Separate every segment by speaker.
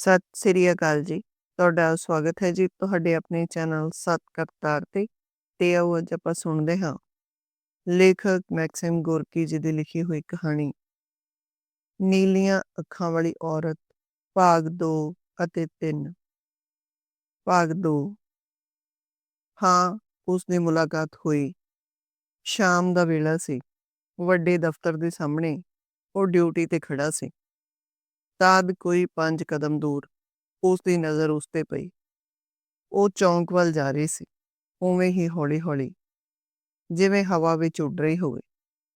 Speaker 1: ਸਤਿ ਸ੍ਰੀ ਅਕਾਲ ਜੀ। ਤੁਹਾਡਾ ਸਵਾਗਤ ਹੈ ਜੀ ਤੁਹਾਡੇ ਆਪਣੇ ਚੈਨਲ ਸਤ ਕਰਤਾਰ ਤੇ। ਤੇ ਆਓ ਅੱਜ ਆਪਾਂ ਸੁਣਦੇ ਹਾਂ। ਲੇਖਕ ਮੈਕਸਿਮ ਗੋਰਕੀ ਜੀ ਦੀ ਲਿਖੀ ਹੋਈ ਕਹਾਣੀ। ਨੀਲੀਆਂ ਅੱਖਾਂ ਵਾਲੀ ਔਰਤ, ਭਾਗ 2 ਅਤੇ 3 ਭਾਗ 2 ਹਾਂ, ਉਸ ਦੀ ਮੁਲਾਕਾਤ ਹੋਈ। ਸ਼ਾਮ ਦਾ ਵੇਲਾ ਸੀ। ਵੱਡੇ ਦਫ਼ਤਰ ਦੇ ਸਾਹਮਣੇ ਉਹ ਡਿਊਟੀ ਤੇ ਖੜਾ ਸੀ। ਤਦ ਕੋਈ ਪੰਜ ਕਦਮ ਦੂਰ ਉਸ ਦੀ ਨਜ਼ਰ ਉਸ ਤੇ ਪਈ। ਉਹ ਚੌਂਕ ਵੱਲ ਜਾ ਰਹੀ ਸੀ, ਉਵੇਂ ਹੀ ਹੌਲੀ-ਹੌਲੀ। ਜਿਵੇਂ ਹਵਾ ਵਿੱਚ ਉੱਡ ਰਹੀ ਹੋਵੇ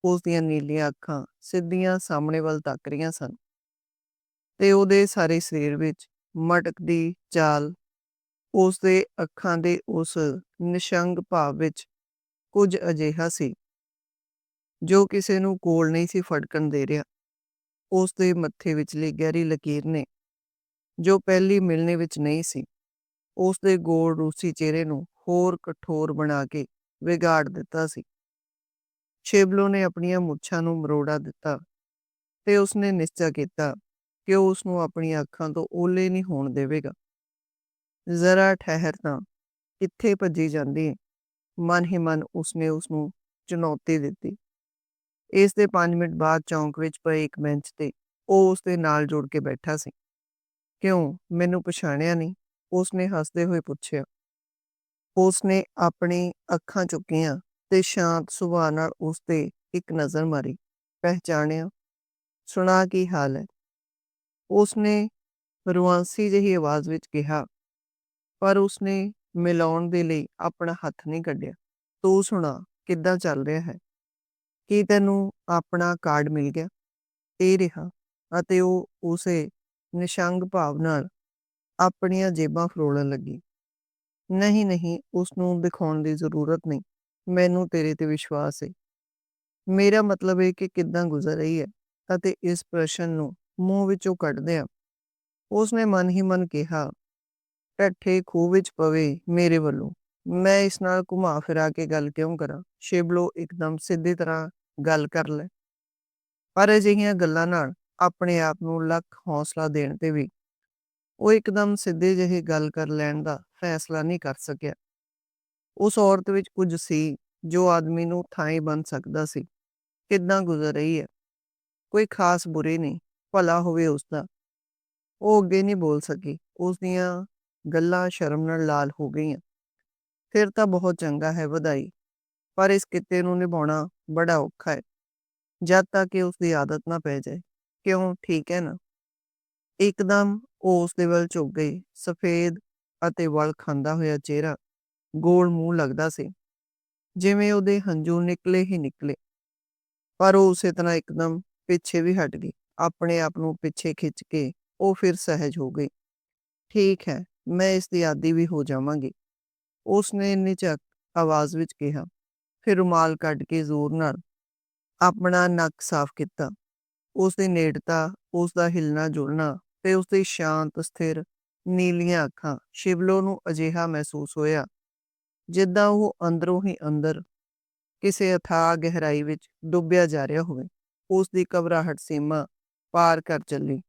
Speaker 1: ਉਸ ਦੀਆਂ ਨੀਲੀਆਂ ਅੱਖਾਂ ਸਿੱਧੀਆਂ ਸਾਹਮਣੇ ਵੱਲ ਤੱਕ ਰਹੀਆਂ ਸਨ। ਤੇ ਉਹਦੇ ਸਾਰੇ ਸਰੀਰ ਵਿੱਚ ਮਟਕਦੀ ਚਾਲ ਉਸ ਦੇ ਅੱਖਾਂ ਦੇ ਉਸ ਨਿਸ਼ੰਗ ਭਾਵ ਵਿੱਚ ਕੁਝ ਅਜਿਹਾ ਸੀ, ਜੋ ਕਿਸੇ ਨੂੰ ਕੋਲ ਨਹੀਂ ਸੀ ਫੜਕਣ ਦੇ ਰਿਹਾ। ਉਸ ਦੇ ਮੱਥੇ ਵਿਚਲੀ ਗਹਿਰੀ ਲਕੀਰ ਨੇ, ਜੋ ਪਹਿਲੀ ਮਿਲਣੇ ਵਿੱਚ ਨਹੀਂ ਸੀ। ਉਸ ਦੇ ਗੋਲ ਰੂਸੀ ਚਿਹਰੇ ਨੂੰ ਹੋਰ ਕਠੋਰ ਬਣਾ ਕੇ ਵਿਗਾੜ ਦਿੱਤਾ ਸੀ। ਛੇਬਲੋ ਨੇ ਆਪਣੀਆਂ ਮੁੱਛਾਂ ਨੂੰ ਮਰੋੜਾ ਦਿੱਤਾ ਤੇ ਉਸਨੇ ਨਿਸ਼ਚੈ ਕੀਤਾ ਕਿ ਉਹ ਉਸ ਨੂੰ ਆਪਣੀਆਂ ਅੱਖਾਂ ਤੋਂ ਓਲੇ ਨਹੀਂ ਹੋਣ ਦੇਵੇਗਾ। ਜ਼ਰਾ ਠਹਿਰ ਤਾਂ, ਕਿੱਥੇ ਭੱਜੀ ਜਾਂਦੀ ਹੈ ਮਨ ਹੀ ਮਨ ਉਸਨੇ ਉਸ ਨੂੰ ਚੁਣੌਤੀ ਦਿੱਤੀ। ਇਸ ਦੇ 5 ਮਿੰਟ ਬਾਅਦ ਚੌਂਕ ਵਿੱਚ ਪਏ ਇੱਕ ਬੈਂਚ ਤੇ ਉਹ ਉਸ ਦੇ ਨਾਲ ਜੁੜ ਕੇ ਬੈਠਾ ਸੀ। ਕਿਉਂ? ਮੈਨੂੰ ਪਛਾਣਿਆ ਨਹੀਂ? ਉਸਨੇ ਹੱਸਦੇ ਹੋਏ ਪੁੱਛਿਆ। ਉਸਨੇ ਆਪਣੀ ਅੱਖਾਂ ਚੁੱਕੀਆਂ ਤੇ ਸ਼ਾਂਤ ਸੁਭਾਅ ਨਾਲ ਉਸ ਤੇ ਇੱਕ ਨਜ਼ਰ ਮਾਰੀ। ਪਹਿਚਾਣਿਆ? ਸੁਣਾ ਕੀ ਹਾਲ ਹੈ? ਉਸਨੇ ਰੁਆਂਸੀ ਜਿਹੀ ਆਵਾਜ਼ ਵਿੱਚ ਕਿਹਾ। ਪਰ ਉਸਨੇ ਮਿਲਾਉਣ ਦੇ ਲਈ ਆਪਣਾ ਹੱਥ ਨਹੀਂ ਕੱਢਿਆ। ਤੂੰ ਸੁਣਾ, ਕਿੱਦਾਂ ਚੱਲ ਰਿਹਾ ਹੈ? ਕੀ ਤੈਨੂੰ ਆਪਣਾ ਕਾਰਡ ਮਿਲ ਗਿਆ। ਇਹ ਰਿਹਾ ਅਤੇ ਉਹ ਉਸੇ ਨਿਸ਼ੰਗ ਭਾਵ ਨਾਲ ਆਪਣੀਆਂ ਜੇਬਾਂ ਫਰੋੜਨ ਲੱਗੀ। ਨਹੀਂ ਨਹੀਂ ਉਸ ਨੂੰ ਦਿਖਾਉਣ ਦੀ ਜ਼ਰੂਰਤ ਨਹੀਂ। ਮੈਨੂੰ ਤੇਰੇ ਤੇ ਵਿਸ਼ਵਾਸ ਹੈ ਮੇਰਾ ਮਤਲਬ ਹੈ ਕਿ ਕਿੱਦਾਂ ਗੁਜ਼ਰ ਰਹੀ ਹੈ ਅਤੇ ਇਸ ਪ੍ਰਸ਼ਨ ਨੂੰ ਮੂੰਹ ਵਿੱਚੋਂ ਕੱਢਦੇ ਆ ਉਸਨੇ ਮਨ ਹੀ ਮਨ ਕਿਹਾ ਟੱਠੇ ਖੂਹ ਵਿੱਚ ਪਵੇ ਮੇਰੇ ਵੱਲੋਂ। ਮੈਂ ਇਸ ਨਾਲ ਘੁਮਾ ਫਿਰਾ ਕੇ ਗੱਲ ਕਿਉਂ ਕਰਾਂ? ਸ਼ੇਬਲੋ ਇੱਕਦਮ ਸਿੱਧੀ ਤਰ੍ਹਾਂ ਗੱਲ ਕਰ ਲੈ ਪਰ ਅਜਿਹੀਆਂ ਗੱਲਾਂ ਨਾਲ ਆਪਣੇ ਆਪ ਨੂੰ ਲੱਖ ਹੌਸਲਾ ਦੇਣ ਤੇ ਵੀ ਉਹ ਇੱਕਦਮ ਸਿੱਧੇ ਜਿਹੇ ਗੱਲ ਕਰ ਲੈਣ ਦਾ ਫੈਸਲਾ ਨਹੀਂ ਕਰ ਸਕਿਆ। ਉਸ ਔਰਤ ਵਿੱਚ ਕੁਝ ਸੀ ਜੋ ਆਦਮੀ ਨੂੰ ਥਾਈ ਬਣ ਸਕਦਾ ਸੀ। ਕਿੱਦਾਂ ਗੁਜ਼ਰ ਰਹੀ ਹੈ? ਕੋਈ ਖਾਸ ਬੁਰੇ ਨਹੀਂ, ਭਲਾ ਹੋਵੇ ਉਸ ਦਾ ਉਹ ਅੱਗੇ ਨਹੀਂ ਬੋਲ ਸਕੀ। ਉਸ ਦੀਆਂ ਗੱਲਾਂ ਸ਼ਰਮ ਨਾਲ ਲਾਲ ਹੋ ਗਈਆਂ। ਫਿਰ ਤਾਂ ਬਹੁਤ ਚੰਗਾ ਹੈ ਵਧਾਈ, ਪਰ ਇਸ ਕਿੱਤੇ ਨੂੰ ਨਿਭਾਉਣਾ ਬੜਾ ਔਖਾ ਹੈ, ਜਦ ਤੱਕ ਕਿ ਉਸ ਦੀ ਆਦਤ ਨਾ ਪੈ ਜਾਏ। ਕਿਉਂ? ਠੀਕ ਹੈ ਨਾ? ਇੱਕਦਮ ਉਹ ਉਸ ਦੇ ਵੱਲ ਝੁਕ ਗਈ, ਸਫੇਦ ਅਤੇ ਵਲ ਖਾਂਦਾ ਹੋਇਆ ਚਿਹਰਾ ਗੋਲ ਮੂੰਹ ਲੱਗਦਾ ਸੀ, ਜਿਵੇਂ ਉਹਦੇ ਹੰਝੂ ਨਿਕਲੇ ਹੀ ਨਿਕਲੇ। ਪਰ ਉਹ ਉਸੇ ਤਰ੍ਹਾਂ ਇੱਕਦਮ ਪਿੱਛੇ ਵੀ ਹਟ ਗਈ, ਆਪਣੇ ਆਪ ਨੂੰ ਪਿੱਛੇ ਖਿੱਚ ਕੇ ਉਹ ਫਿਰ ਸਹਿਜ ਹੋ ਗਈ। ਠੀਕ ਹੈ, ਮੈਂ ਇਸ ਦੀ ਆਦੀ ਵੀ ਹੋ ਜਾਵਾਂਗੀ। ਉਸਨੇ ਨਿਚਕ ਆਵਾਜ਼ ਵਿੱਚ ਕਿਹਾ, ਫਿਰ ਰੁਮਾਲ ਕੱਢ ਕੇ ਜ਼ੋਰ ਨਾਲ ਆਪਣਾ ਨੱਕ ਸਾਫ਼ ਕੀਤਾ। ਉਸ ਦੀ ਨੇੜਤਾ ਉਸ ਦਾ ਹਿਲਣਾ ਜੁਲਣਾ ਤੇ ਉਸ ਦੀ ਸ਼ਾਂਤ, ਸਥਿਰ, ਨੀਲੀਆਂ ਅੱਖਾਂ ਸ਼ਿਵਲੋ ਨੂੰ ਅਜਿਹਾ ਮਹਿਸੂਸ ਹੋਇਆ ਜਿੱਦਾਂ ਉਹ ਅੰਦਰੋਂ ਹੀ ਅੰਦਰ ਕਿਸੇ ਅਥਾਹ ਗਹਿਰਾਈ ਵਿੱਚ ਡੁੱਬਿਆ ਜਾ ਰਿਹਾ ਹੋਵੇ। ਉਸ ਦੀ ਘਬਰਾਹਟ ਸੀਮਾ ਪਾਰ ਕਰ ਚੱਲੀ,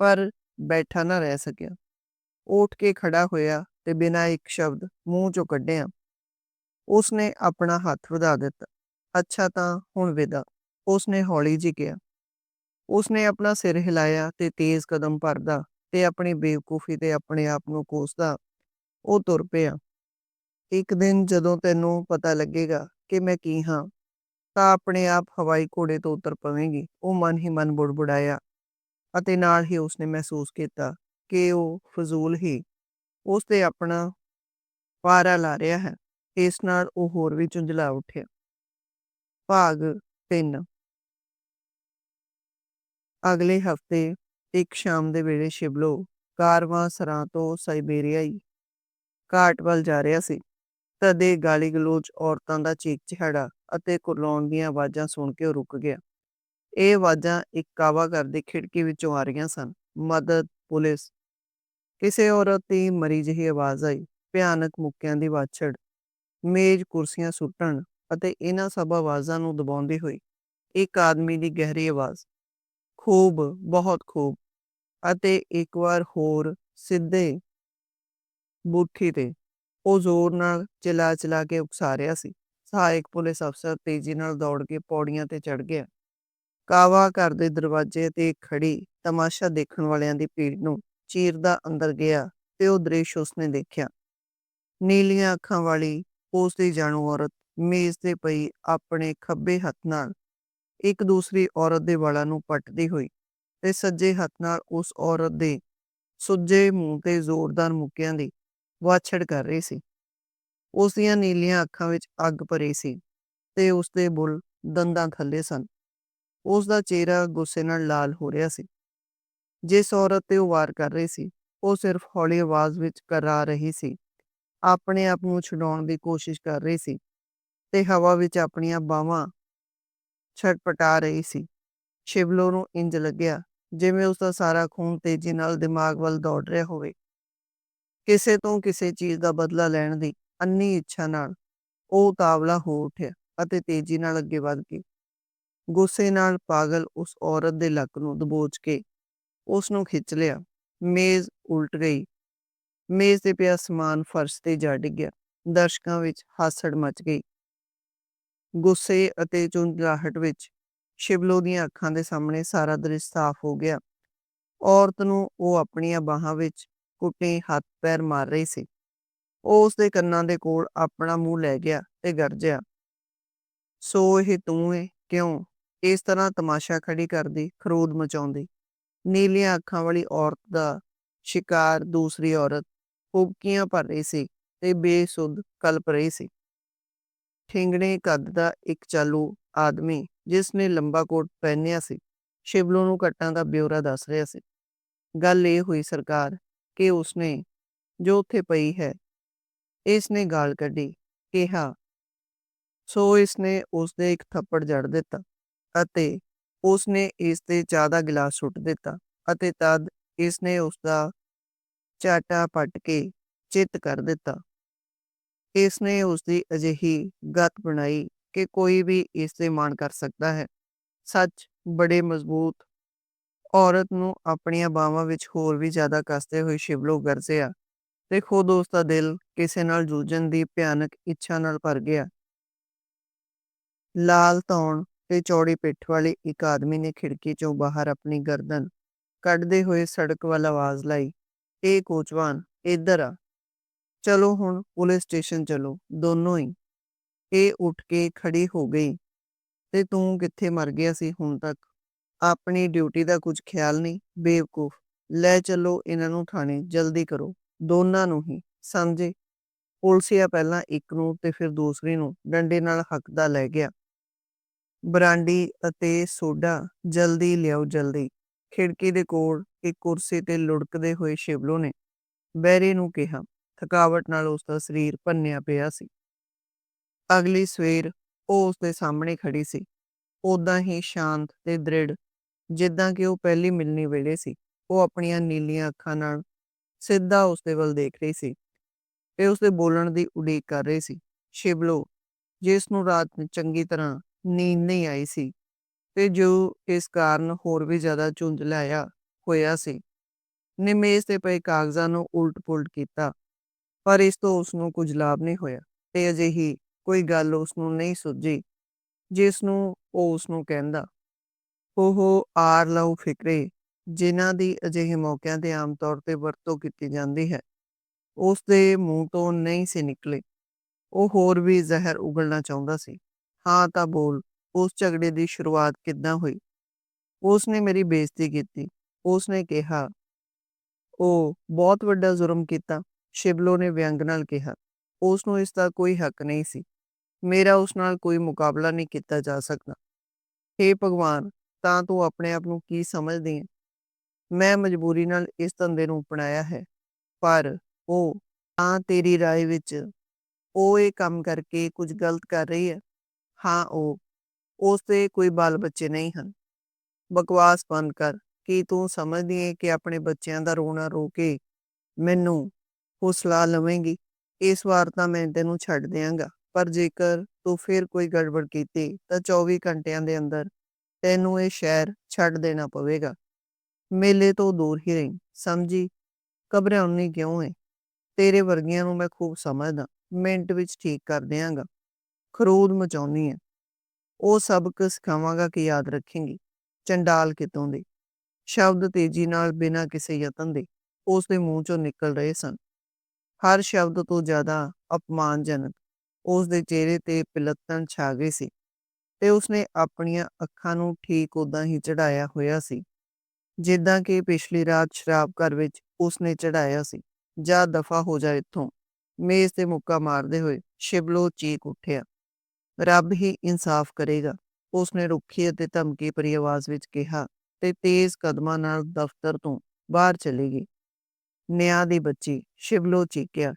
Speaker 1: ਪਰ ਬੈਠਾ ਨਾ ਰਹਿ ਸਕਿਆ। ਉੱਠ ਕੇ ਖੜਾ ਹੋਇਆ ਤੇ ਬਿਨਾਂ ਇੱਕ ਸ਼ਬਦ ਮੂੰਹ ਚੋਂ ਕੱਢਿਆ। ਉਸਨੇ ਆਪਣਾ ਹੱਥ ਵਧਾ ਦਿੱਤਾ। ਅੱਛਾ ਤਾਂ ਹੁਣ ਵਿਦਾ। ਉਸਨੇ ਹੌਲੀ ਜੀ ਕਿਹਾ। ਉਸਨੇ ਆਪਣਾ ਸਿਰ ਹਿਲਾਇਆ ਤੇ ਤੇਜ਼ ਕਦਮ ਭਰਦਾ ਤੇ ਆਪਣੀ ਬੇਵਕੂਫੀ ਤੇ ਆਪਣੇ ਆਪ ਨੂੰ ਕੋਸਦਾ ਉਹ ਤੁਰ ਪਿਆ। ਇੱਕ ਦਿਨ ਜਦੋਂ ਤੈਨੂੰ ਪਤਾ ਲੱਗੇਗਾ ਕਿ ਮੈਂ ਕੀ ਹਾਂ, ਤਾਂ ਆਪਣੇ ਆਪ ਹਵਾਈ ਘੋੜੇ ਤੋਂ ਉਤਰ ਪਵੇਂਗੀ। ਉਹ ਮਨ ਹੀ ਮਨ ਬੁੜਬੁੜਾਇਆ ਅਤੇ ਨਾਲ ਹੀ ਉਸਨੇ ਮਹਿਸੂਸ ਕੀਤਾ ਕਿ ਉਹ ਫਜ਼ੂਲ ਹੀ ਉਸ ਤੇ ਆਪਣਾ ਪਾਰਾ ਲਾ ਰਿਹਾ ਹੈ। ਇਸ ਨਾਲ ਉਹ ਹੋਰ ਵੀ ਚੁੰਝਲਾ ਉੱਠਿਆ। ਭਾਗ 3 ਅਗਲੇ ਹਫ਼ਤੇ ਇੱਕ ਸ਼ਾਮ ਦੇ ਵੇਲੇ ਸ਼ਿਬਲੋ ਕਾਰਵਾਂ ਸਰਾਂ ਤੋਂ ਸਾਈਬੇਰੀਆਈ ਘਾਟ ਵੱਲ ਜਾ ਰਿਹਾ ਸੀ। ਤਦੇ ਗਾਲੀ ਗਲੋਚ ਔਰਤਾਂ ਦਾ ਚੀਕ ਚਿਹਾੜਾ ਅਤੇ ਕੁਰਲਾਉਣ ਦੀਆਂ ਆਵਾਜ਼ਾਂ ਸੁਣ ਕੇ ਉਹ ਰੁਕ ਗਿਆ। ਇਹ ਆਵਾਜ਼ਾਂ ਇੱਕ ਕਾਵਾ ਘਰ ਦੀ ਖਿੜਕੀ ਵਿੱਚੋਂ ਆ ਰਹੀਆਂ ਸਨ। ਮਦਦ ਪੁਲਿਸ ਕਿਸੇ ਔਰਤ ਦੀ ਮਰੀ ਜਿਹੀ ਆਵਾਜ਼ ਆਈ, ਭਿਆਨਕ ਮੁੱਕਿਆਂ ਦੀ ਵਾਛੜ ਮੇਜ਼, ਕੁਰਸੀਆਂ ਸੁੱਟਣ ਅਤੇ ਇਹਨਾਂ ਸਭ ਆਵਾਜ਼ਾਂ ਨੂੰ ਦਬਾਉਂਦੀ ਹੋਈ ਇੱਕ ਆਦਮੀ ਦੀ ਗਹਿਰੀ ਆਵਾਜ਼, ਖੂਬ, ਬਹੁਤ ਖੂਬ ਅਤੇ ਇੱਕ ਵਾਰ ਹੋਰ ਸਿੱਧੇ ਬੂਠੀ ਤੇ ਉਹ ਜ਼ੋਰ ਨਾਲ ਚਲਾ ਚਲਾ ਕੇ ਉਕਸਾ ਰਿਹਾ ਸੀ। ਸਹਾਇਕ ਪੁਲਿਸ ਅਫਸਰ ਤੇਜ਼ੀ ਨਾਲ ਦੌੜ ਕੇ ਪੌੜੀਆਂ ਤੇ ਚੜ੍ਹ ਗਿਆ। ਕਾਵਾ ਘਰ ਦੇ ਦਰਵਾਜ਼ੇ ਤੇ ਖੜੀ ਤਮਾਸ਼ਾ ਦੇਖਣ ਵਾਲਿਆਂ ਦੀ ਭੀੜ ਨੂੰ ਚੀਰਦਾ ਅੰਦਰ ਗਿਆ ਤੇ ਉਹ ਦ੍ਰਿਸ਼ ਉਸਨੇ ਦੇਖਿਆ। ਨੀਲੀਆਂ ਅੱਖਾਂ ਵਾਲੀ ਉਸ ਦੀ ਜਾਣੂ ਔਰਤ ਮੇਜ਼ ਤੇ ਪਈ ਆਪਣੇ ਖੱਬੇ ਹੱਥ ਨਾਲ ਇੱਕ ਦੂਸਰੀ ਔਰਤ ਦੇ ਵਾਲਾਂ ਨੂੰ ਪੱਟਦੀ ਹੋਈ ਤੇ ਸੱਜੇ ਹੱਥ ਨਾਲ ਉਸ ਔਰਤ ਦੇ ਸੁੱਜੇ ਮੂੰਹ ਤੇ ਜ਼ੋਰਦਾਰ ਮੁੱਕਿਆਂ ਦੀ ਵਾਛੜ ਕਰ ਰਹੀ ਸੀ। ਉਸ ਦੀਆਂ ਨੀਲੀਆਂ ਅੱਖਾਂ ਵਿੱਚ ਅੱਗ ਭਰੀ ਸੀ ਤੇ ਉਸ ਦੇ ਬੁੱਲ੍ਹ ਦੰਦਾਂ ਥੱਲੇ ਸਨ। ਉਸ ਦਾ ਚਿਹਰਾ ਗੁੱਸੇ ਨਾਲ ਲਾਲ ਹੋ ਰਿਹਾ ਸੀ। ਜਿਸ ਔਰਤ ਤੇ ਉਹ ਵਾਰ ਕਰ ਰਹੀ ਸੀ, ਉਹ ਸਿਰਫ ਹੌਲੀ ਆਵਾਜ਼ ਵਿੱਚ ਕਰਾ ਰਹੀ ਸੀ। ਆਪਣੇ ਆਪ ਨੂੰ ਛੁਡਾਉਣ ਦੀ ਕੋਸ਼ਿਸ਼ ਕਰ ਰਹੀ ਸੀ ਤੇ ਹਵਾ ਵਿੱਚ ਆਪਣੀਆਂ ਬਾਹਾਂ ਛਟਪਟਾ ਰਹੀ ਸੀ। ਸ਼ਿਵਲੋ ਨੂੰ ਇੰਜ ਲੱਗਿਆ ਜਿਵੇਂ ਉਸ ਦਾ ਸਾਰਾ ਖੂਨ ਤੇਜ਼ੀ ਨਾਲ ਦਿਮਾਗ ਵੱਲ ਦੌੜ ਰਿਹਾ ਹੋਵੇ। ਕਿਸੇ ਤੋਂ ਕਿਸੇ ਚੀਜ਼ ਦਾ ਬਦਲਾ ਲੈਣ ਦੀ ਅੰਨੀ ਇੱਛਾ ਨਾਲ ਉਹ ਉਤਾਵਲਾ ਹੋ ਉੱਠਿਆ ਅਤੇ ਤੇਜ਼ੀ ਨਾਲ ਅੱਗੇ ਵੱਧ ਗਈ ਗੁੱਸੇ ਨਾਲ ਪਾਗਲ ਉਸ ਔਰਤ ਦੇ ਲੱਕ ਨੂੰ ਦਬੋਚ ਕੇ ਉਸ ਨੂੰ ਖਿੱਚ ਲਿਆ। ਮੇਜ਼ ਉਲਟ ਗਈ। ਮੇਜ਼ ਤੇ ਪਿਆ ਸਮਾਨ ਫਰਸ਼ ਤੇ ਜਾ ਡਿੱਗਿਆ। ਦਰਸ਼ਕਾਂ ਵਿੱਚ ਹਾਸੜ ਮਚ ਗਈ। ਗੁੱਸੇ ਅਤੇ ਝੁੰਝਲਾਹਟ ਵਿੱਚ ਸ਼ਿਵਲੋ ਦੀਆਂ ਅੱਖਾਂ ਦੇ ਸਾਹਮਣੇ ਸਾਰਾ ਦ੍ਰਿਸ਼ ਸਾਫ਼ ਹੋ ਗਿਆ। ਔਰਤ ਨੂੰ ਉਹ ਆਪਣੀਆਂ ਬਾਹਾਂ ਵਿੱਚ ਘੁੱਟੇ ਹੱਥ ਪੈਰ ਮਾਰ ਰਹੀ ਸੀ। ਉਹ ਉਸ ਦੇ ਕੰਨਾਂ ਦੇ ਕੋਲ ਆਪਣਾ ਮੂੰਹ ਲੈ ਗਿਆ ਤੇ ਗਰਜਿਆ ਸੋ ਇਹ ਤੂੰ ਏ ਕਿਉਂ ਇਸ ਤਰ੍ਹਾਂ ਤਮਾਸ਼ਾ ਖੜੀ ਕਰਦੀ, ਖਰੋਦ ਮਚਾਉਂਦੀ ਨੀਲੀਆਂ ਅੱਖਾਂ ਵਾਲੀ ਔਰਤ ਦਾ ਸ਼ਿਕਾਰ ਦੂਸਰੀ ਔਰਤ ਹੁਬਕੀਆਂ ਭਰ ਰਹੀ ਸੀ ਤੇ ਬੇਸੁੱਧ ਕਲਪ ਰਹੀ ਸੀ। ਠਿੰਗਣੇ ਕੱਦ ਦਾ ਇੱਕ ਚਾਲੂ ਆਦਮੀ ਜਿਸ ਨੇ ਲੰਬਾ ਕੋਟ ਪਹਿਨਿਆ ਸੀ, ਸ਼ਿਵਲੂ ਨੂੰ ਕੱਟਾਂ ਦਾ ਬਿਉਰਾ ਦੱਸ ਰਿਹਾ ਸੀ। ਗੱਲ ਇਹ ਹੋਈ ਸਰਕਾਰ ਕਿ ਉਸਨੇ ਜੋ ਉੱਥੇ ਪਈ ਹੈ, ਇਸ ਨੇ ਗਾਲ ਕੱਢੀ, ਕਿਹਾ, ਸੋ ਇਸ ਨੇ ਉਸ ਦੇ ਇੱਕ ਥੱਪੜ ਜੜ ਦਿੱਤਾ ਅਤੇ ਉਸ ਨੇ ਇਸ ਤੇ ਚਾਹ ਦਾ ਗਿਲਾਸ ਸੁੱਟ ਦਿੱਤਾ ਅਤੇ ਤਦ ਇਸ ਨੇ ਉਸ ਦਾ ਚਾਟਾ ਪੱਟ ਕੇ ਚਿੱਤ ਕਰ ਦਿੱਤਾ। ਇਸ ਨੇ ਉਸ ਦੀ ਅਜਿਹੀ ਗਤ ਬਣਾਈ ਕਿ ਕੋਈ ਵੀ ਇਸ ਤੇ ਮਾਣ ਕਰ ਸਕਦਾ ਹੈ। ਸੱਚ, ਬੜੇ ਮਜ਼ਬੂਤ ਔਰਤ ਨੂੰ ਆਪਣੀਆਂ ਬਾਹਾਂ ਵਿੱਚ ਹੋਰ ਵੀ ਜ਼ਿਆਦਾ ਕੱਸਦੇ ਹੋਏ ਸ਼ਿਵਲੋ ਗਰਜਿਆ ਤੇ ਖੁਦ ਉਸ ਦਾ ਦਿਲ ਕਿਸੇ ਨਾਲ ਜੂਝਣ ਦੀ ਭਿਆਨਕ ਇੱਛਾ ਨਾਲ ਭਰ ਗਿਆ। ਲਾਲ ਧੌਣ ਤੇ ਚੌੜੀ ਪਿੱਠ ਵਾਲੇ ਇੱਕ ਆਦਮੀ ਨੇ ਖਿੜਕੀ ਚੋਂ ਬਾਹਰ ਆਪਣੀ ਗਰਦਨ ਕੱਢਦੇ ਹੋਏ ਸੜਕ ਵੱਲ ਆਵਾਜ਼ ਲਾਈ, ਇਹ ਕੋਚਵਾਨ, ਇੱਧਰ ਆ। ਚਲੋ ਹੁਣ ਪੁਲਿਸ ਸਟੇਸ਼ਨ ਚਲੋ, ਦੋਨੋਂ ਹੀ ਇਹ ਉੱਠ ਕੇ ਖੜੀ ਹੋ ਗਈ। ਤੇ ਤੂੰ ਕਿੱਥੇ ਮਰ ਗਿਆ ਸੀ ਹੁਣ ਤੱਕ? ਆਪਣੀ ਡਿਊਟੀ ਦਾ ਕੁਝ ਖਿਆਲ ਨਹੀਂ? ਬੇਵਕੂਫ। ਲੈ ਚੱਲੋ ਇਹਨਾਂ ਨੂੰ ਥਾਣੇ, ਜਲਦੀ ਕਰੋ। ਦੋਨਾਂ ਨੂੰ ਹੀ ਸਮਝੇ ਪੁਲਸੀਆ ਪਹਿਲਾਂ ਇੱਕ ਨੂੰ ਤੇ ਫਿਰ ਦੂਸਰੀ ਨੂੰ, ਡੰਡੇ ਨਾਲ ਹੱਕਦਾ ਲੈ ਗਿਆ। ਬਰਾਂਡੀ ਅਤੇ ਸੋਡਾ ਜਲਦੀ ਲਿਆਓ, ਜਲਦੀ। ਖਿੜਕੀ ਦੇ ਕੋਲ ਇੱਕ ਕੁਰਸੀ ਤੇ ਲੁੜਕਦੇ ਹੋਏ ਸ਼ਿਵਲੋ ਨੇ ਬੈਰੀ ਨੂੰ ਕਿਹਾ। ਥਕਾਵਟ ਨਾਲ ਉਸ ਦਾ ਸਰੀਰ ਭੰਨਿਆ ਪਿਆ ਸੀ। ਅਗਲੀ ਸਵੇਰ ਉਹ ਉਸ ਦੇ ਸਾਹਮਣੇ ਖੜੀ ਸੀ। ਉਦਾਂ ਹੀ ਸ਼ਾਂਤ ਤੇ ਦ੍ਰਿੜ ਜਿੱਦਾਂ ਕਿ ਉਹ ਪਹਿਲੀ ਮਿਲਣੀ ਵੇਲੇ ਸੀ। ਉਹ ਆਪਣੀਆਂ ਨੀਲੀਆਂ ਅੱਖਾਂ ਨਾਲ ਸਿੱਧਾ ਉਸ ਦੇ ਵੱਲ ਦੇਖ ਰਹੀ ਸੀ। ਇਹ ਉਸ ਦੇ ਬੋਲਣ ਦੀ ਉਡੀਕ ਕਰ ਰਹੀ ਸੀ। ਸ਼ਿਵਲੋ, ਜਿਸ ਨੂੰ ਰਾਤ ਨੂੰ ਚੰਗੀ ਤਰ੍ਹਾਂ ਨੀਂਦ ਨਹੀਂ ਆਈ ਸੀ ਤੇ ਜੋ ਇਸ ਕਾਰਨ ਹੋਰ ਵੀ ਜ਼ਿਆਦਾ ਝੁੰਝਲਾਇਆ ਹੋਇਆ ਸੀ। ਨੇ ਮੇਜ਼ ਤੇ ਪਏ ਕਾਗਜ਼ਾਂ ਨੂੰ ਉਲਟ-ਪੁਲਟ ਕੀਤਾ, ਪਰ ਇਸ ਤੋਂ ਉਸ ਨੂੰ ਕੁਝ ਲਾਭ ਨਹੀਂ ਹੋਇਆ ਤੇ ਅਜਿਹੀ ਕੋਈ ਗੱਲ ਉਸ ਨੂੰ ਨਹੀਂ ਸੁੱਝੀ, ਜਿਸ ਨੂੰ ਉਹ ਉਸ ਨੂੰ ਕਹਿੰਦਾ ਉਹ ਆਰ ਲਓ ਫਿਕਰੇ, ਜਿਨ੍ਹਾਂ ਦੀ ਅਜਿਹੇ ਮੌਕਿਆਂ ਤੇ ਆਮ ਤੌਰ ਤੇ ਵਰਤੋਂ ਕੀਤੀ ਜਾਂਦੀ ਹੈ। ਉਸ ਦੇ ਮੂੰਹ ਤੋਂ ਨਹੀਂ ਸੀ ਨਿਕਲੇ। ਉਹ ਹੋਰ ਵੀ ਜ਼ਹਿਰ ਉਗਲਣਾ ਚਾਹੁੰਦਾ ਸੀ। ਹਾਂ ਤਾਂ ਬੋਲ ਉਸ ਝਗੜੇ ਦੀ ਸ਼ੁਰੂਆਤ ਕਿੱਦਾਂ ਹੋਈ ਉਸ ਨੇ ਮੇਰੀ ਬੇਇੱਜ਼ਤੀ ਕੀਤੀ ਉਸ ਨੇ ਕਿਹਾ ਉਹ ਬਹੁਤ ਵੱਡਾ ਜ਼ੁਰਮ ਕੀਤਾ ਸ਼ਿਵਲੋ ਨੇ ਵਿਅੰਗ ਨਾਲ ਕਿਹਾ ਉਸ ਨੂੰ ਇਸ ਦਾ ਕੋਈ ਹੱਕ ਨਹੀਂ ਸੀ ਮੇਰਾ ਉਸ ਨਾਲ ਕੋਈ ਮੁਕਾਬਲਾ ਨਹੀਂ ਕੀਤਾ ਜਾ ਸਕਦਾ हे ਭਗਵਾਨ ਤਾਂ ਤੂੰ ਆਪਣੇ ਆਪ ਨੂੰ ਕੀ ਸਮਝਦੀ ਹੈ ਮੈਂ ਮਜਬੂਰੀ ਨਾਲ ਇਸ ਧੰਦੇ ਨੂੰ ਅਪਣਾਇਆ ਹੈ ਪਰ ਉਹ ਤਾਂ ਤੇਰੀ رائے ਵਿੱਚ ਉਹ ਇਹ ਕੰਮ ਕਰਕੇ ਕੁਝ ਗਲਤ ਕਰ ਰਹੀ ਹੈ ਹਾਂ, ਉਹ ਉਸ ਦੇ ਕੋਈ ਬਾਲ ਬੱਚੇ ਨਹੀਂ ਹਨ। ਬਕਵਾਸ ਬੰਦ ਕਰ, ਕੀ ਤੂੰ ਸਮਝਦੀ ਹੈ ਕਿ ਆਪਣੇ ਬੱਚਿਆਂ ਦਾ ਰੋਣਾ ਰੋ ਕੇ ਮੈਨੂੰ ਹੌਸਲਾ ਲਵੇਂਗੀ? ਇਸ ਵਾਰ ਤਾਂ ਮੈਂ ਤੈਨੂੰ ਛੱਡ ਦਿਆਂਗਾ, ਪਰ ਜੇਕਰ ਤੂੰ ਫਿਰ ਕੋਈ ਗੜਬੜ ਕੀਤੀ, ਤਾਂ 24 ਘੰਟਿਆਂ ਦੇ ਅੰਦਰ ਤੈਨੂੰ ਇਹ ਸ਼ਹਿਰ ਛੱਡ ਦੇਣਾ ਪਵੇਗਾ। ਮੇਲੇ ਤੋਂ ਦੂਰ ਹੀ ਰਹੀ। ਸਮਝੀ? ਘਬਰਾਉਣੀ ਕਿਉਂ ਏ? ਤੇਰੇ ਵਰਗੀਆਂ ਨੂੰ ਮੈਂ ਖੂਬ ਸਮਝਦਾ। ਮਿੰਟ ਵਿੱਚ ਠੀਕ ਕਰ ਦਿਆਂਗਾ। ਖਰੂਦ ਮਚਾਉਣੀ ਹੈ ਉਹ ਸਬਕ ਸਿਖਾਵਾਂਗਾ ਕਿ ਯਾਦ ਰੱਖੇਂਗੀ, ਚੰਡਾਲ ਕਿਤੋਂ ਦੇ? ਸ਼ਬਦ ਤੇਜ਼ੀ ਨਾਲ ਬਿਨਾਂ ਕਿਸੇ ਯਤਨ ਦੇ ਉਸ ਦੇ ਮੂੰਹ ਚੋਂ ਨਿਕਲ ਰਹੇ ਸਨ। ਹਰ ਸ਼ਬਦ ਤੋਂ ਜ਼ਿਆਦਾ ਅਪਮਾਨਜਨਕ ਉਸ ਦੇ ਚਿਹਰੇ ਤੇ ਪਿਲਤਣ ਛਾ ਗਈ ਸੀ ਤੇ ਉਸਨੇ ਆਪਣੀਆਂ ਅੱਖਾਂ ਨੂੰ ਠੀਕ ਉਦਾਂ ਹੀ ਚੜਾਇਆ ਹੋਇਆ ਸੀ, ਜਿੱਦਾਂ ਕਿ ਪਿਛਲੀ ਰਾਤ ਸ਼ਰਾਬ ਘਰ ਵਿੱਚ ਉਸਨੇ ਚੜਾਇਆ ਸੀ, ਜਾ ਦਫਾ ਹੋ ਜਾ ਇੱਥੋਂ। ਮੇਜ਼ ਤੇ ਮੁੱਕਾ ਮਾਰਦੇ ਹੋਏ ਸ਼ਿਬਲੋ ਚੀਕ ਉੱਠਿਆ। ਰੱਬ ਹੀ ਇਨਸਾਫ ਕਰੇਗਾ। ਉਸਨੇ ਰੁੱਖੀ ਅਤੇ ਧਮਕੀ ਭਰੀ ਆਵਾਜ਼ ਵਿੱਚ ਕਿਹਾ ਤੇ ਤੇਜ਼ ਕਦਮਾਂ ਨਾਲ ਦਫ਼ਤਰ ਤੋਂ ਬਾਹਰ ਚਲੀ ਗਈ। ਨਿਆਂ ਦੀ ਬੱਚੀ ਸ਼ਿਵਲੋ ਚੀਕਿਆ।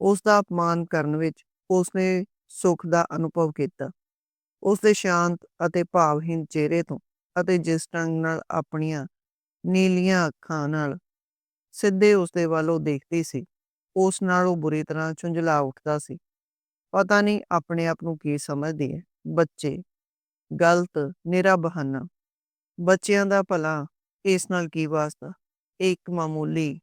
Speaker 1: ਉਸ ਦਾ ਅਪਮਾਨ ਕਰਨ ਵਿੱਚ ਉਸਨੇ ਸੁੱਖ ਦਾ ਅਨੁਭਵ ਕੀਤਾ। ਉਸ ਦੇ ਸ਼ਾਂਤ ਅਤੇ ਭਾਵਹੀਨ ਚਿਹਰੇ ਤੋਂ ਅਤੇ ਜਿਸ ਢੰਗ ਨਾਲ ਆਪਣੀਆਂ ਨੀਲੀਆਂ ਅੱਖਾਂ ਨਾਲ ਸਿੱਧੇ ਉਸ ਦੇ ਵੱਲ ਉਹ ਦੇਖਦੀ ਸੀ, ਉਸ ਨਾਲ ਉਹ ਬੁਰੀ ਤਰ੍ਹਾਂ ਝੁੰਝਲਾ ਉੱਠਦਾ ਸੀ। ਪਤਾ ਨਹੀਂ ਆਪਣੇ ਆਪ ਨੂੰ ਕੀ ਸਮਝਦੀ ਹੈ ਬੱਚੇ, ਗਲਤ, ਨਿਰਾ ਬਹਾਨਾ। ਬੱਚਿਆਂ ਦਾ ਭਲਾ ਇਸ ਨਾਲ ਕੀ ਵਾਸਤਾ? ਇੱਕ ਮਾਮੂਲੀ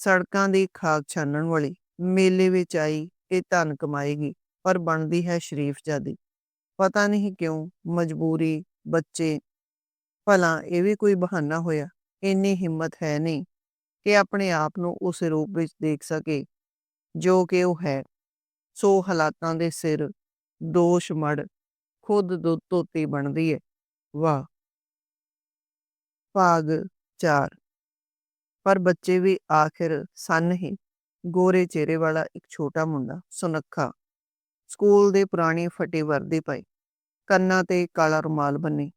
Speaker 1: ਸੜਕਾਂ ਦੀ ਖਾਕ ਛਾਨਣ ਵਾਲੀ ਮੇਲੇ ਵਿੱਚ ਆਈ ਇਹ ਧਨ ਕਮਾਏਗੀ, ਪਰ ਬਣਦੀ ਹੈ ਸ਼ਰੀਫ ਜਾਦੀ। ਪਤਾ ਨਹੀਂ ਕਿਉਂ ਮਜਬੂਰੀ, ਬੱਚੇ, ਭਲਾ, ਇਹ ਵੀ ਕੋਈ ਬਹਾਨਾ ਹੋਇਆ? ਇੰਨੀ ਹਿੰਮਤ ਹੈ ਨਹੀਂ ਕਿ ਆਪਣੇ ਆਪ ਨੂੰ ਉਸ ਰੂਪ ਵਿੱਚ ਦੇਖ ਸਕੇ ਜੋ ਕਿ ਉਹ ਹੈ। ਸੋ ਹਾਲਾਤਾਂ ਦੇ ਸਿਰ ਦੋਸ਼ ਮੜ ਖੁਦ ਦੁੱਧ ਧੋਤੀ ਬਣਦੀ ਹੈ ਵਾਹ! ਭਾਗ 4 ਪਰ ਬੱਚੇ ਵੀ ਆਖਿਰ ਸਨ ਹੀ ਗੋਰੇ ਚਿਹਰੇ ਵਾਲਾ ਇੱਕ ਛੋਟਾ ਮੁੰਡਾ ਸੁਨੱਖਾ ਸਕੂਲ ਦੇ ਪੁਰਾਣੀ ਫਟੀ ਵਰਦੀ ਪਾਈ। ਕੰਨਾਂ ਤੇ ਕਾਲਾ ਰੁਮਾਲ ਬੰਨੀ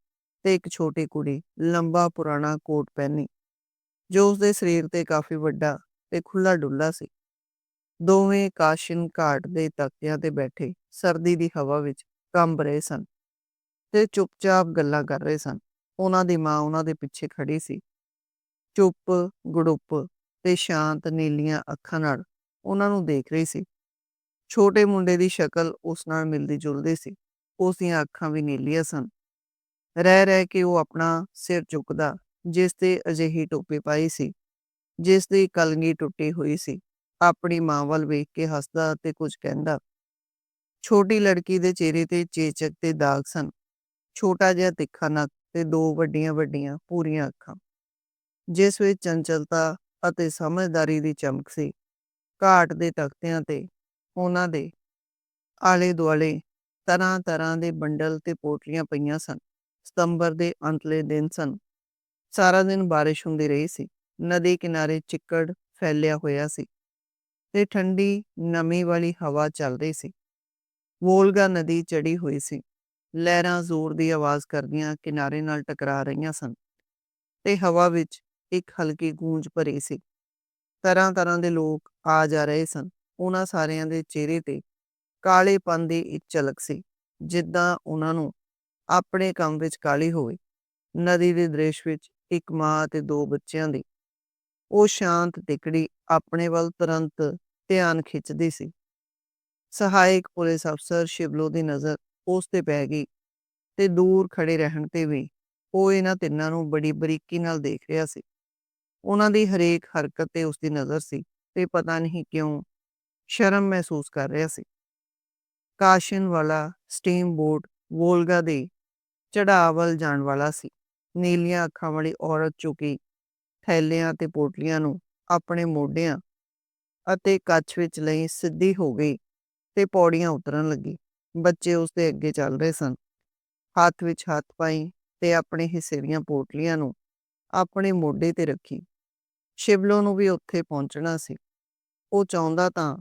Speaker 1: ਤੇ ਇੱਕ ਛੋਟੀ ਕੁੜੀ ਲੰਬਾ ਪੁਰਾਣਾ ਕੋਟ ਪਹਿਨੀ ਜੋ ਉਸਦੇ ਸਰੀਰ ਤੇ ਕਾਫੀ ਵੱਡਾ ਤੇ ਖੁੱਲਾ ਡੁੱਲਾ ਸੀ। ਦੋਵੇਂ ਕਾਸ਼ਿਨ ਘਾਟ ਦੇ ਤਖਤਿਆਂ ਤੇ ਬੈਠੇ ਸਰਦੀ ਦੀ ਹਵਾ ਵਿੱਚ ਕੰਬ ਰਹੇ ਸਨ ਤੇ ਚੁੱਪਚਾਪ ਗੱਲਾਂ ਕਰ ਰਹੇ ਸਨ। ਉਹਨਾਂ ਦੀ ਮਾਂ ਉਹਨਾਂ ਦੇ ਪਿੱਛੇ ਖੜੀ ਸੀ। ਚੁੱਪ, ਗੁੜੁੱਪ ਤੇ ਸ਼ਾਂਤ, ਨੀਲੀਆਂ ਅੱਖਾਂ ਨਾਲ ਉਹਨਾਂ ਨੂੰ ਦੇਖ ਰਹੀ ਸੀ। ਛੋਟੇ ਮੁੰਡੇ ਦੀ ਸ਼ਕਲ ਉਸ ਨਾਲ ਮਿਲਦੀ ਜੁਲਦੀ ਸੀ। ਉਸ ਦੀਆਂ ਅੱਖਾਂ ਵੀ ਨੀਲੀਆਂ ਸਨ। ਰਹਿ ਰਹਿ ਕੇ ਉਹ ਆਪਣਾ ਸਿਰ ਚੁੱਕਦਾ ਜਿਸ ਤੇ ਅਜਿਹੀ ਟੋਪੀ ਪਾਈ ਸੀ, ਜਿਸ ਦੀ ਕਲਗੀ ਟੁੱਟੀ ਹੋਈ ਸੀ। ਆਪਣੀ ਮਾਂ ਵੱਲ ਵੇਖ ਕੇ ਹੱਸਦਾ ਤੇ ਕੁਝ ਕਹਿੰਦਾ। ਛੋਟੀ ਲੜਕੀ ਦੇ ਚਿਹਰੇ ਤੇ ਚੇਚਕ ਤੇ ਦਾਗ ਸਨ। ਛੋਟਾ ਜਿਹਾ ਤਿੱਖਾ ਨੱਕ ਤੇ ਦੋ ਵੱਡੀਆਂ ਵੱਡੀਆਂ ਪੂਰੀਆਂ ਅੱਖਾਂ। ਜਿਸ ਵਿੱਚ ਚੰਚਲਤਾ ਅਤੇ ਸਮਝਦਾਰੀ ਦੀ ਚਮਕ ਸੀ। ਘਾਟ ਦੇ ਤਖਤਿਆਂ ਤੇ ਉਹਨਾਂ ਦੇ ਆਲੇ ਦੁਆਲੇ ਤਰ੍ਹਾਂ ਤਰ੍ਹਾਂ ਦੇ ਬੰਡਲ ਤੇ ਪੋਟਲੀਆਂ ਪਈਆਂ ਸਨ। ਸਤੰਬਰ ਦੇ ਅੰਤਲੇ ਦਿਨ ਸਨ। ਸਾਰਾ ਦਿਨ ਬਾਰਿਸ਼ ਹੁੰਦੀ ਰਹੀ ਸੀ। ਨਦੀ ਕਿਨਾਰੇ ਚਿੱਕੜ ਫੈਲਿਆ ਹੋਇਆ ਸੀ। ਤੇ ਠੰਡੀ, ਨਮੀ ਵਾਲੀ ਹਵਾ ਚੱਲ ਰਹੀ ਸੀ। ਵੋਲਗਾ ਨਦੀ ਚੜੀ ਹੋਈ ਸੀ। ਲਹਿਰਾਂ ਜ਼ੋਰ ਦੀ ਆਵਾਜ਼ ਕਰਦੀਆਂ ਕਿਨਾਰੇ ਨਾਲ ਟਕਰਾ ਰਹੀਆਂ ਸਨ ਤੇ ਹਵਾ ਵਿੱਚ ਇੱਕ ਹਲਕੀ ਗੂੰਜ ਭਰੀ ਸੀ। ਤਰ੍ਹਾਂ ਤਰ੍ਹਾਂ ਦੇ ਲੋਕ ਆ ਜਾ ਰਹੇ ਸਨ। ਉਹਨਾਂ ਸਾਰਿਆਂ ਦੇ ਚਿਹਰੇ ਤੇ ਕਾਲੇਪਨ ਦੀ ਇੱਕ ਝਲਕ ਸੀ, ਜਿੱਦਾਂ ਉਹਨਾਂ ਨੂੰ ਆਪਣੇ ਕੰਮ ਵਿੱਚ ਕਾਲੀ ਹੋਵੇ। ਨਦੀ ਦੇ ਦ੍ਰਿਸ਼ ਵਿੱਚ ਇੱਕ ਮਾਂ ਤੇ ਦੋ ਬੱਚਿਆਂ ਦੀ ਉਹ ਸ਼ਾਂਤ ਟਿਕੜੀ ਆਪਣੇ ਵੱਲ ਤੁਰੰਤ ਧਿਆਨ ਖਿੱਚਦੀ ਸੀ। ਸਹਾਇਕ ਪੁਲਿਸ ਅਫਸਰ ਸ਼ਿਵਲੋ ਦੀ ਨਜ਼ਰ ਉਸ ਤੇ ਪੈ ਗਈ ਤੇ ਦੂਰ ਖੜੇ ਰਹਿਣ ਤੇ ਵੀ ਉਹ ਇਹਨਾਂ ਤਿੰਨਾਂ ਨੂੰ ਬੜੀ ਬਰੀਕੀ ਨਾਲ ਦੇਖ ਰਿਹਾ ਸੀ। ਉਹਨਾਂ ਦੀ ਹਰੇਕ ਹਰਕਤ ਤੇ ਉਸ ਦੀ ਨਜ਼ਰ ਸੀ ਤੇ ਪਤਾ ਨਹੀਂ ਕਿਉਂ ਸ਼ਰਮ ਮਹਿਸੂਸ ਕਰ ਰਿਹਾ ਸੀ। ਕਾਸ਼ਨ ਵਾਲਾ ਸਟੀਮ ਬੋਟ ਵੋਲਗਾ ਦੇ ਚੜਾਵਲ ਜਾਣ ਵਾਲਾ ਸੀ। ਨੀਲੀਆਂ ਅੱਖਾਂ ਵਾਲੀ ਔਰਤ ਚੁਕੀ ਥੈਲਿਆਂ ਤੇ ਪੋਟਲੀਆਂ ਨੂੰ ਆਪਣੇ ਮੋਢਿਆਂ ਅਤੇ ਕੱਛ ਵਿੱਚ ਲਈ ਸਿੱਧੀ ਹੋ ਗਈ ਤੇ ਪੌੜੀਆਂ ਉਤਰਨ ਲੱਗੀ। ਬੱਚੇ ਉਸ ਦੇ ਅੱਗੇ ਚੱਲ ਰਹੇ ਸਨ। ਹੱਥ ਵਿੱਚ ਹੱਥ ਪਾਈ ਤੇ ਆਪਣੇ ਹਿੱਸੇ ਦੀਆਂ ਪੋਟਲੀਆਂ ਨੂੰ ਆਪਣੇ ਮੋਢੇ ਤੇ ਰੱਖੀ। ਸ਼ਿਵਲੋ ਨੂੰ ਵੀ ਉੱਥੇ ਪਹੁੰਚਣਾ ਸੀ। ਉਹ ਚਾਹੁੰਦਾ ਤਾਂ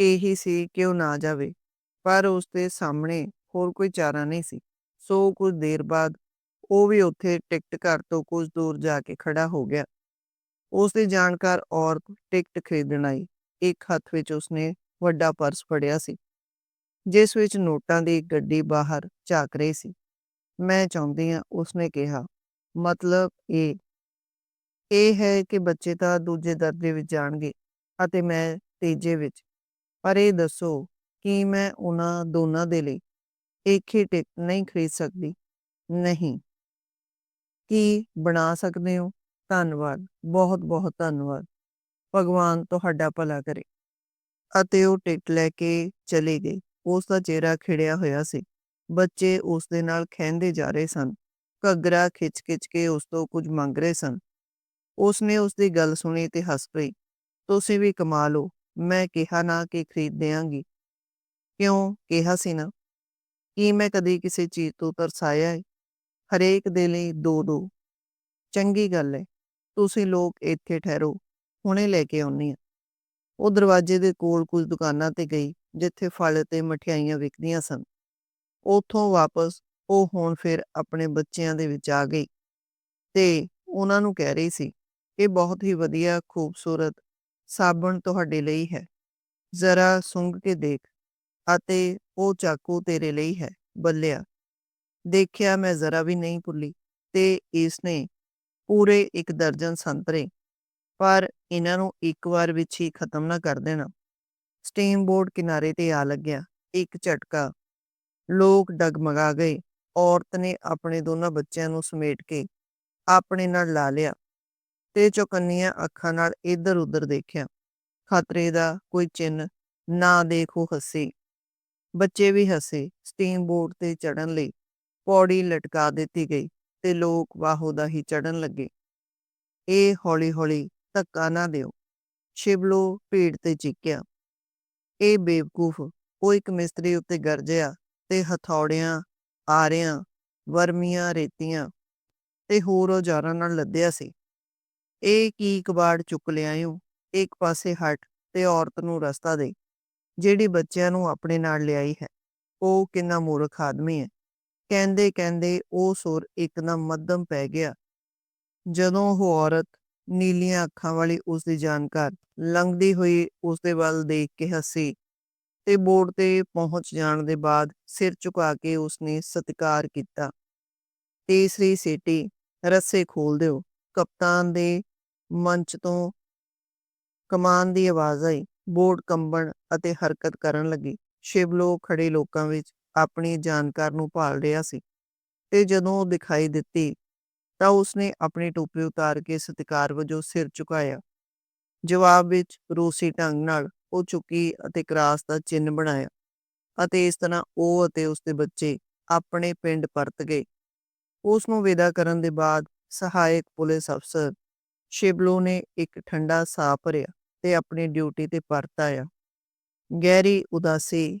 Speaker 1: ਇਹੀ ਸੀ ਕਿ ਉਹ ਨਾ ਜਾਵੇ, ਪਰ ਉਸ ਦੇ ਸਾਹਮਣੇ ਹੋਰ ਕੋਈ ਚਾਰਾ ਨਹੀਂ ਸੀ। ਸੋ ਕੁਝ ਦੇਰ ਬਾਅਦ ਉਹ ਵੀ ਉੱਥੇ ਟਿਕਟ ਘਰ ਤੋਂ ਕੁਝ ਦੂਰ ਜਾ ਕੇ ਖੜਾ ਹੋ ਗਿਆ। ਉਸ ਦੀ ਜਾਣਕਾਰ ਔਰਤ ਟਿਕਟ ਖਰੀਦਣ ਆਈ। ਇੱਕ ਹੱਥ ਵਿੱਚ ਉਸਨੇ ਵੱਡਾ ਪਰਸ ਫੜਿਆ ਸੀ, ਜਿਸ ਵਿੱਚ ਨੋਟਾਂ ਦੀ ਗੱਡੀ ਬਾਹਰ ਝਾਕ ਰਹੀ ਸੀ। ਮੈਂ ਚਾਹੁੰਦੀ ਹਾਂ, ਉਸਨੇ ਕਿਹਾ। ਮਤਲਬ ਇਹ ਇਹ ਹੈ ਕਿ ਬੱਚੇ ਤਾਂ ਦੂਜੇ ਦਰਜੇ ਵਿੱਚ ਜਾਣਗੇ ਅਤੇ ਮੈਂ ਤੀਜੇ ਵਿੱਚ। ਪਰ ਇਹ ਦੱਸੋ ਕਿ ਮੈਂ ਉਹਨਾਂ ਦੋਨਾਂ ਦੇ ਲਈ ਇੱਕ ਹੀ ਟਿਕਟ ਨਹੀਂ ਖਰੀਦ ਸਕਦੀ। ਨਹੀਂ। ਕੀ ਬਣਾ ਸਕਦੇ ਹੋ? ਧੰਨਵਾਦ ਬਹੁਤ ਬਹੁਤ ਧੰਨਵਾਦ। ਭਗਵਾਨ ਤੁਹਾਡਾ ਭਲਾ ਕਰੇ। ਅਤੇ ਉਹ ਟਿਕਟ ਲੈ ਕੇ ਚਲੇ ਗਏ। ਉਸ ਦਾ ਚਿਹਰਾ ਖਿੜਿਆ ਹੋਇਆ ਸੀ। ਬੱਚੇ ਉਸ ਦੇ ਨਾਲ ਖਹਿੰਦੇ ਜਾ ਰਹੇ ਸਨ। ਘੱਗਰਾ ਖਿੱਚ-ਖਿੱਚ ਕੇ ਉਸ ਤੋਂ ਕੁਝ ਮੰਗ ਰਹੇ ਸਨ। ਉਸ ਨੇ ਉਸ ਦੀ ਗੱਲ ਸੁਣੀ ਤੇ ਹੱਸ ਪਈ। ਤੁਸੀਂ ਵੀ ਕਮਾ ਲਓ ਮੈਂ ਕਿਹਾ ਨਾ ਕਿ ਖਰੀਦ ਦਿਆਂਗੀ ਕਿਉਂ? ਕਿਹਾ ਸੀ ਨਾ। ਕੀ ਮੈਂ ਕਦੀ ਕਿਸੇ ਚੀਜ਼ ਤੋਂ ਤਰਸਾਇਆ ਹੈ ਹਰੇਕ ਦੇ ਲਈ ਦੋ ਦੋ। ਚੰਗੀ ਗੱਲ ਹੈ ਤੁਸੀਂ ਲੋਕ ਇੱਥੇ ਠਹਿਰੋ, ਹੁਣੇ ਲੈ ਕੇ ਆਉਣੀ ਆ ਉਹ ਦਰਵਾਜ਼ੇ ਦੇ ਕੋਲ ਕੁਝ ਦੁਕਾਨਾਂ ਤੇ ਗਈ, ਜਿੱਥੇ ਫਲ ਤੇ ਮਠਿਆਈਆਂ ਵਿਕਦੀਆਂ ਸਨ। ਉਥੋਂ ਵਾਪਸ ਉਹ ਹੁਣ ਫਿਰ ਆਪਣੇ ਬੱਚਿਆਂ ਦੇ ਵਿੱਚ ਆ ਗਈ। ਤੇ ਉਹਨਾਂ ਨੂੰ ਕਹਿ ਰਹੀ ਸੀ, ਇਹ ਬਹੁਤ ਹੀ ਵਧੀਆ, ਖੂਬਸੂਰਤ ਸਾਬਣ ਤੁਹਾਡੇ ਲਈ ਹੈ। ਜ਼ਰਾ ਸੁੰਘ ਕੇ ਦੇਖ, ਅਤੇ ਉਹ ਚਾਕੂ ਤੇਰੇ ਲਈ ਹੈ, ਬੱਲਿਆ। ਦੇਖਿਆ ਮੈਂ ਜ਼ਰਾ ਵੀ ਨਹੀਂ ਭੁੱਲੀ ਤੇ ਇਸ ਨੇ ਪੂਰੇ ਇੱਕ ਦਰਜਨ ਸੰਤਰੇ ਪਰ ਇਹਨਾਂ ਨੂੰ ਇੱਕ ਵਾਰ ਵਿੱਚ ਹੀ ਖਤਮ ਨਾ ਕਰ ਦੇਣਾ। ਸਟੀਮ ਬੋਰਡ ਕਿਨਾਰੇ ਤੇ ਆ ਲੱਗਿਆ। ਇੱਕ ਝਟਕਾ। ਲੋਕ ਡਗਮਗਾ ਗਏ। ਔਰਤ ਨੇ ਆਪਣੇ ਦੋਨਾਂ ਬੱਚਿਆਂ ਨੂੰ ਸਮੇਟ ਕੇ ਆਪਣੇ ਨਾਲ ਲਾ ਲਿਆ ਤੇ ਚੌਕੰਨੀਆਂ ਅੱਖਾਂ ਨਾਲ ਇੱਧਰ ਉੱਧਰ ਦੇਖਿਆ। ਖਤਰੇ ਦਾ ਕੋਈ ਚਿੰਨ ਨਾ ਦੇਖੋ ਹੱਸੀ। ਬੱਚੇ ਵੀ ਹੱਸੇ ਸਟੀਮ ਬੋਰਡ ਤੇ ਚੜਨ ਲਈ। ਪੌੜੀ ਲਟਕਾ ਦਿੱਤੀ ਗਈ ਤੇ ਲੋਕ ਵਾਹੋ ਦਾ ਹੀ ਚੜਨ ਲੱਗੇ। ਇਹ ਹੌਲੀ-ਹੌਲੀ ਧੱਕਾ ਨਾ ਦਿਓ। ਸ਼ਿਵਲੋ ਭੀੜ ਤੇ ਚੀਕਿਆ। ਇਹ ਬੇਵਕੂਫ ਉਹ ਇੱਕ ਮਿਸਤਰੀ ਉੱਤੇ ਗਰਜਿਆ ਤੇ ਹਥੌੜਿਆਂ, ਆਰਿਆਂ, ਵਰਮੀਆਂ, ਰੇਤੀਆਂ ਤੇ ਹੋਰ ਔਜ਼ਾਰਾਂ ਨਾਲ ਲੱਦਿਆ ਸੀ। ਇਹ ਕੀ ਕਬਾੜ ਚੁੱਕ ਲਿਆਇਓ? ਇੱਕ ਪਾਸੇ ਹਟ ਤੇ ਔਰਤ ਨੂੰ ਰਸਤਾ ਦੇ। ਜਿਹੜੀ ਬੱਚਿਆਂ ਨੂੰ ਆਪਣੇ ਨਾਲ ਲਿਆਈ ਹੈ, ਉਹ ਕਿੰਨਾ ਮੂਰਖ ਆਦਮੀ ਹੈ। ਕਹਿੰਦੇ ਕਹਿੰਦੇ ਉਹ ਸੁਰ ਇੱਕਦਮ ਮੱਧਮ ਪੈ ਗਿਆ। ਜਦੋਂ ਉਹ ਔਰਤ ਨੀਲੀਆਂ ਅੱਖਾਂ ਵਾਲੀ ਉਸ ਦੀ ਜਾਣਕਾਰ ਲੰਘਦੀ ਹੋਈ ਉਸ ਦੇ ਵੱਲ ਦੇਖ ਕੇ ਹੱਸੀ ਤੇ ਬੋਰਡ ਤੇ ਪਹੁੰਚ ਜਾਣ ਦੇ ਬਾਅਦ ਸਿਰ ਝੁਕਾ ਕੇ ਉਸਨੇ ਸਤਿਕਾਰ ਕੀਤਾ। ਤੀਸਰੀ ਸੀਟੀ ਰੱਸੇ ਖੋਲ ਦਿਓ। ਕਪਤਾਨ ਦੇ ਮੰਚ ਤੋਂ ਕਮਾਨ ਦੀ ਆਵਾਜ਼ ਆਈ। ਬੋਰਡ ਕੰਬਣ ਅਤੇ ਹਰਕਤ ਕਰਨ ਲੱਗੀ। ਸ਼ਿਵਲੋ ਖੜੇ ਲੋਕਾਂ ਵਿੱਚ ਆਪਣੀ ਜਾਣਕਾਰ ਨੂੰ ਭਾਲ ਰਿਹਾ ਸੀ ਤੇ ਜਦੋਂ ਉਹ ਦਿਖਾਈ ਦਿੱਤੀ ਤਾਂ ਉਸਨੇ ਆਪਣੀ ਟੋਪੀ ਉਤਾਰ ਕੇ ਸਤਿਕਾਰ ਵਜੋਂ ਸਿਰ ਝੁਕਾਇਆ। ਜਵਾਬ ਵਿੱਚ ਰੂਸੀ ਢੰਗ ਨਾਲ ਉਹ ਚੁੱਕੀ ਅਤੇ ਕਰਾਸ ਦਾ ਚਿੰਨ ਬਣਾਇਆ ਅਤੇ ਇਸ ਤਰ੍ਹਾਂ ਉਹ ਅਤੇ ਉਸਦੇ ਬੱਚੇ ਆਪਣੇ ਪਿੰਡ ਪਰਤ ਗਏ। ਉਸ ਨੂੰ ਵਿਦਾ ਕਰਨ ਦੇ ਬਾਅਦ ਸਹਾਇਕ ਪੁਲਿਸ ਅਫਸਰ ਸ਼ਿਬਲੋ ਨੇ ਇੱਕ ਠੰਡਾ ਸਾਹ ਭਰਿਆ ਤੇ ਆਪਣੀ ਡਿਊਟੀ ਤੇ ਪਰਤ ਆਇਆ। ਗਹਿਰੀ ਉਦਾਸੀ